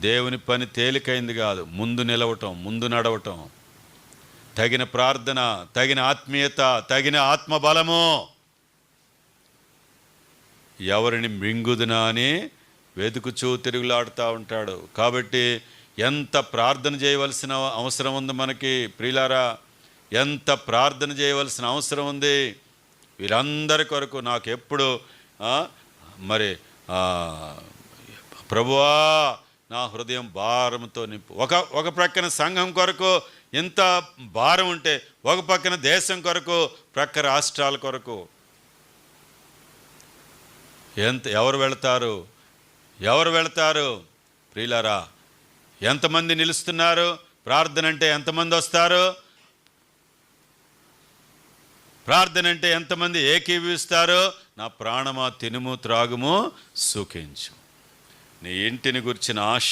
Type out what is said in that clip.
దేవుని పని తేలికైంది కాదు. ముందు నిలవటం ముందు నడవటం. తగిన ప్రార్థన తగిన ఆత్మీయత తగిన ఆత్మబలము. ఎవరిని మింగుదునా అని వెతుకుచూ తిరుగులాడుతూ ఉంటాడు. కాబట్టి ఎంత ప్రార్థన చేయవలసిన అవసరం ఉంది మనకి ప్రియులారా? ఎంత ప్రార్థన చేయవలసిన అవసరం ఉంది? వీరందరి కొరకు నాకు ఎప్పుడు మరి ప్రభువా నా హృదయం భారంతో నింపు. ఒక ఒక ప్రక్కన సంఘం కొరకు ఎంత భారం ఉంటే ఒక పక్కన దేశం కొరకు ప్రక్క రాష్ట్రాల కొరకు. ఎంత ఎవరు వెళతారు? ఎవరు వెళతారు? ప్రియులారా ఎంతమంది నిలుస్తున్నారు? ప్రార్థన అంటే ఎంతమంది వస్తారు? ప్రార్థన అంటే ఎంతమంది ఏకీభవిస్తారు? నా ప్రాణమా తినుము త్రాగుము సుఖించు నీ ఇంటిని గురించిన ఆశ